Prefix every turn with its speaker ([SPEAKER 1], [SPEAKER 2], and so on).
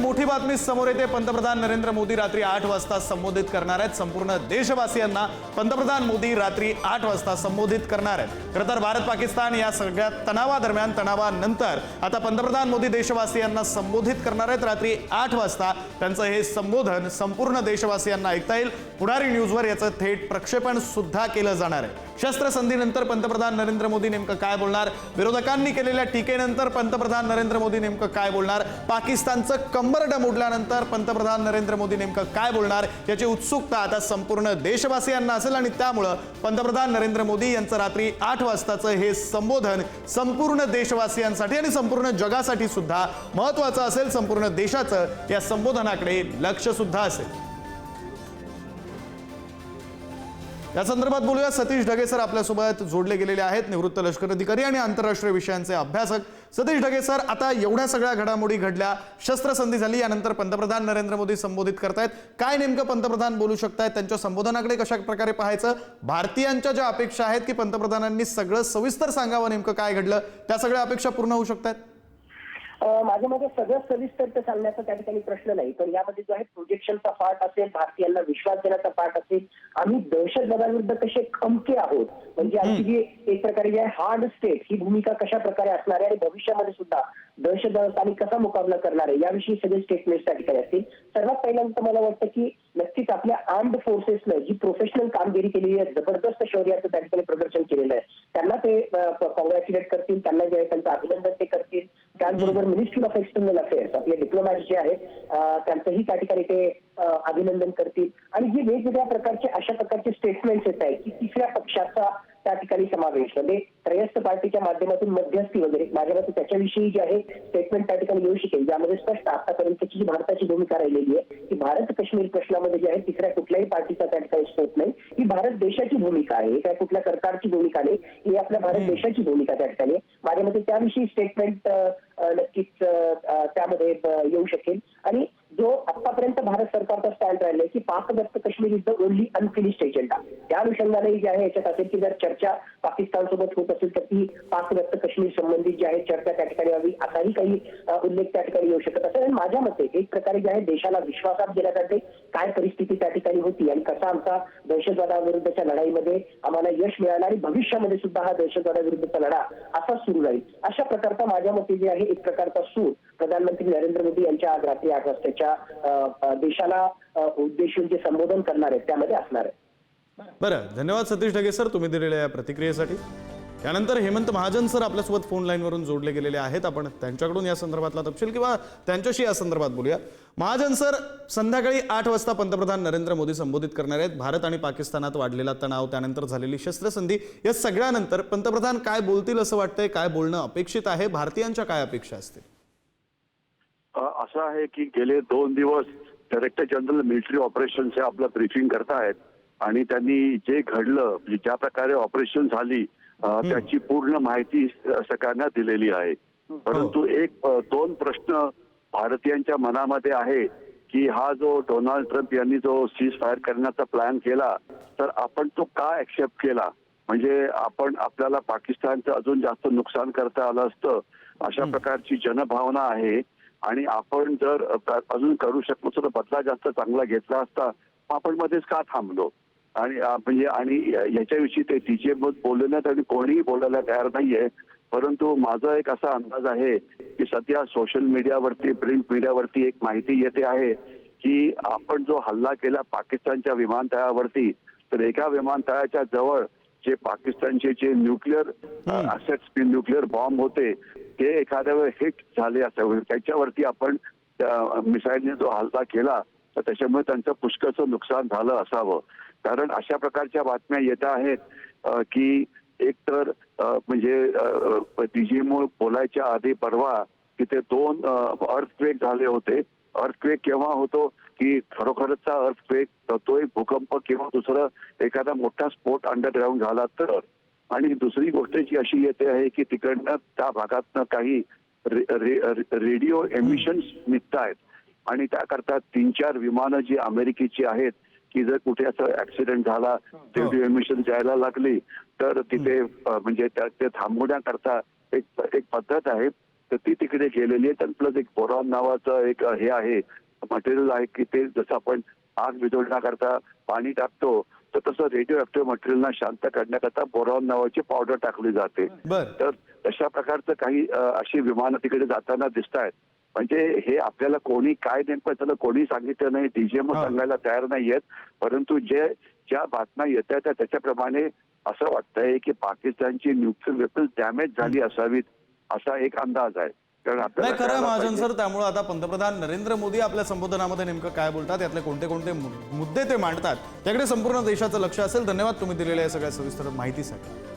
[SPEAKER 1] मोठी बातमी समोर येते. पंतप्रधान नरेंद्र मोदी रात्री आठ वाजता संबोधित करणार आहेत. संपूर्ण देशवासियांना पंतप्रधान मोदी रात्री आठ वाजता संबोधित करणार आहेत. खरं तर भारत पाकिस्तान या सगळ्या तणावादरम्यान तणावानंतर आता पंतप्रधान मोदी देशवासियांना संबोधित करणार आहेत. रात्री आठ वाजता त्यांचं हे संबोधन संपूर्ण देशवासियांना ऐकता येईल. पुढारी न्यूजवर याचं थेट प्रक्षेपण सुद्धा केलं जाणार आहे. शस्त्रसंधीनंतर पंतप्रधान नरेंद्र मोदी नेमकं काय बोलणार? विरोधकांनी केलेल्या टीकेनंतर पंतप्रधान नरेंद्र मोदी नेमकं काय बोलणार? पाकिस्तानचं कंबरड मोडल्यानंतर पंतप्रधान नरेंद्र मोदी नेमकं काय बोलणार? याची उत्सुकता आता संपूर्ण देशवासियांना असेल आणि त्यामुळं पंतप्रधान नरेंद्र मोदी यांचं रात्री आठ वाजताचं हे संबोधन संपूर्ण देशवासियांसाठी आणि संपूर्ण जगासाठी सुद्धा महत्वाचं असेल संपूर्ण देशाचं या संबोधनाकडे लक्ष सुद्धा असेल. या संदर्भात बोलूया. सतीश ढगे सर आपल्यासोबत जोडले गेलेले आहेत. निवृत्त लष्कर अधिकारी आणि आंतरराष्ट्रीय विषयांचे अभ्यासक. सतीश ढगे सर आता एवढ्या सगळ्या घडामोडी घडल्या. शस्त्रसंधी झाली यानंतर पंतप्रधान नरेंद्र मोदी संबोधित करतायत. काय नेमकं पंतप्रधान बोलू शकतायत? त्यांच्या संबोधनाकडे कशा प्रकारे पाहायचं? भारतीयांच्या ज्या अपेक्षा आहेत की पंतप्रधानांनी सगळं सविस्तर सांगावं नेमकं काय घडलं? त्या सगळ्या अपेक्षा पूर्ण होऊ शकतात
[SPEAKER 2] माझ्या मते सगळं सविस्तर ते सांगण्याचा त्या ठिकाणी प्रश्न नाही. पण यामध्ये जो आहे प्रोजेक्शनचा पार्ट असेल भारतीयांना विश्वास देण्याचा पार्ट असेल आम्ही दहशतवादाविरुद्ध कसे खमके आहोत? म्हणजे आमची जी एक प्रकारे जी आहे हार्ड स्टेट ही भूमिका कशा प्रकारे असणार आहे आणि भविष्यामध्ये सुद्धा दहशतवादाचा आम्ही कसा मुकाबला करणार आहे याविषयी सगळे स्टेटमेंट्स त्या ठिकाणी असतील. सर्वात पहिल्यांदा मला वाटतं की नक्कीच आपल्या आर्म्ड फोर्सेसनं जी प्रोफेशनल कामगिरी केलेली आहे जबरदस्त शौर्याचं त्या ठिकाणी प्रदर्शन केलेलं आहे. त्यांना ते कॉंग्रॅच्युलेट करतील त्यांना जे आहे त्यांचं अभिनंदन ते करतील. त्याचबरोबर मिनिस्ट्री ऑफ एक्सटर्नल अफेअर्स आपले डिप्लोमॅट जे आहेत त्यांचंही त्या ठिकाणी ते अभिनंदन करतील. आणि जे वेगवेगळ्या प्रकारचे अशा प्रकारचे स्टेटमेंट्स येत आहेत की तिसऱ्या पक्षाचा त्या ठिकाणी समावेश. म्हणजे त्रयस्थ पार्टीच्या माध्यमातून मध्यस्थी वगैरे माझ्या मते त्याच्याविषयी जे आहे स्टेटमेंट त्या ठिकाणी येऊ शकेल. ज्यामध्ये स्पष्ट आतापर्यंतची जी भारताची भूमिका राहिलेली आहे की भारत काश्मीर प्रश्नामध्ये जे आहे तिसऱ्या कुठल्याही पार्टीचा त्या ठिकाणी स्कोप नाही. ही भारत देशाची भूमिका आहे. काय कुठल्या सरकारची भूमिका नाही. ही आपल्या भारत देशाची भूमिका त्या ठिकाणी आहे. माझ्या मते त्याविषयी स्टेटमेंट नक्कीच त्यामध्ये येऊ शकेल. आणि जो आतापर्यंत भारत सरकारचा स्टँड राहिलाय की पाकव्यक्त Kashmir is the only unfinished agenda त्या अनुषंगाने जे आहे याच्यात असेल की जर चर्चा पाकिस्तान सोबत होत असेल तर ती पाकव्यक्त काश्मीर संबंधित जी आहे चर्चा त्या ठिकाणी व्हावी असाही काही उल्लेख त्या ठिकाणी येऊ शकत. असेल आणि माझ्या मते एक प्रकारे जे आहे देशाला विश्वासात दिल्या जाते काय परिस्थिती त्या ठिकाणी होती आणि कसा आमचा दहशतवादाविरुद्धच्या लढाईमध्ये आम्हाला यश मिळालं आणि भविष्यामध्ये सुद्धा हा दहशतवादाविरुद्धचा लढा असा सुरू राहील. अशा प्रकारचा माझ्या मते जे आहे एक प्रकारचा सूर प्रधानमंत्री नरेंद्र मोदी यांच्या आज रात्री आठ वाजताच्या देशाला उद्देशून जे संबोधन करणार आहेत त्यामध्ये असणार आहे
[SPEAKER 1] बरं धन्यवाद सतीश ढगे सर तुम्ही दिलेल्या या प्रतिक्रियेसाठी. त्यानंतर हेमंत महाजन सर आपल्यासोबत फोन लाईनवरून जोडले गेलेले आहेत. आपण त्यांच्याकडून या संदर्भातला तपशील किंवा त्यांच्याशी या संदर्भात बोलूया. महाजन सर संध्याकाळी आठ वाजता पंतप्रधान नरेंद्र मोदी संबोधित करणार आहेत. भारत आणि पाकिस्तानात वाढलेला तणाव त्यानंतर झालेली शस्त्रसंधी या सगळ्यानंतर पंतप्रधान काय बोलतील असं वाटतंय काय बोलणं अपेक्षित आहे भारतीयांच्या काय अपेक्षा असतील?
[SPEAKER 3] असं आहे की गेले दोन दिवस डायरेक्टर जनरल मिलिटरी ऑपरेशनचे आपलं ब्रीफिंग करतायत आणि त्यांनी जे घडलं म्हणजे ज्या प्रकारे ऑपरेशन झाली त्याची पूर्ण माहिती सगळ्यांना दिलेली आहे. परंतु एक अ, दोन प्रश्न भारतीयांच्या मनामध्ये आहे की हा जो डोनाल्ड ट्रम्प यांनी जो सीज फायर करण्याचा प्लॅन केला तर आपण तो का ऍक्सेप्ट केला? म्हणजे आपण आपल्याला पाकिस्तानचं अजून जास्त नुकसान करता आलं असतं अशा प्रकारची जनभावना आहे. आणि आपण जर अजून करू शकलो असतो तर बदला जास्त चांगला घेतला असता आपण मध्येच का थांबलो? आणि म्हणजे आणि याच्याविषयी ते तिचे बोलले बोलण्यात आणि कोणीही बोलायला तयार नाहीये. परंतु माझा एक असा अंदाज आहे की सध्या सोशल मीडियावरती प्रिंट मीडियावरती एक माहिती येते आहे की आपण जो हल्ला केला पाकिस्तानच्या विमानतळावरती तर एका विमानतळाच्या जवळ जे पाकिस्तानचे जे न्यूक्लिअर असेट्स न्यूक्लिअर बॉम्ब होते ते एखाद्या वेळ हिट झाले असावे. त्याच्यावरती आपण मिसाईलने जो हल्ला केला तर त्याच्यामुळे त्यांचं पुष्कळचं नुकसान झालं असावं. कारण अशा प्रकारच्या बातम्या येत आहेत की एक तर म्हणजे डीजीमूळ बोलायच्या आधी परवा तिथे दोन अर्थक्वेक झाले होते. अर्थक्वेक केव्हा होतो की खरोखरचा अर्थक्वेक तो एक भूकंप किंवा दुसरं एखादा मोठा स्फोट अंडरग्राऊंड झाला तर. आणि दुसरी गोष्ट जी अशी येते आहे की तिकडनं त्या भागातनं काही रे- रे- रेडिओ एमिशन्स निघत आहेत आणि त्याकरता तीन चार विमानं जी अमेरिकेची आहेत की जर कुठे असं ऍक्सिडेंट झाला रेडिओ एमिशन जायला लागली तर तिथे म्हणजे त्या- ते थांबवण्याकरता एक एक पद्धत आहे. तर ती तिकडे गेलेली आहे आणि प्लस एक बोरॉन नावाचं एक हे आहे मटेरियल आहे की ते जसं आपण आग विझवण्याकरता पाणी टाकतो तर तसं रेडिओ ऍक्टिव्ह मटेरियलना शांत करण्याकरता बोरॉन नावाची पावडर टाकली जाते. तर तशा प्रकारचं काही अशी विमानं तिकडे जाताना दिसत आहेत. म्हणजे हे आपल्याला कोणी काय नेमकं त्याला कोणी सांगितलं नाही डीजीएम. सांगायला तयार नाही आहेत. परंतु जे ज्या बातम्या येत आहेत त्याच्याप्रमाणे असं वाटतंय की पाकिस्तानची न्यूक्लिअर वेपन्स डॅमेज झाली असावीत. असा एक अंदाज आहे.
[SPEAKER 1] नाही खरं महाजन. सर त्यामुळे आता पंतप्रधान नरेंद्र मोदी आपल्या संबोधनामध्ये नेमकं काय बोलतात यातले कोणते कोणते मुद्दे ते मांडतात त्याकडे संपूर्ण देशाचं लक्ष असेल. धन्यवाद तुम्ही दिलेल्या या सगळ्या सविस्तर माहितीसाठी.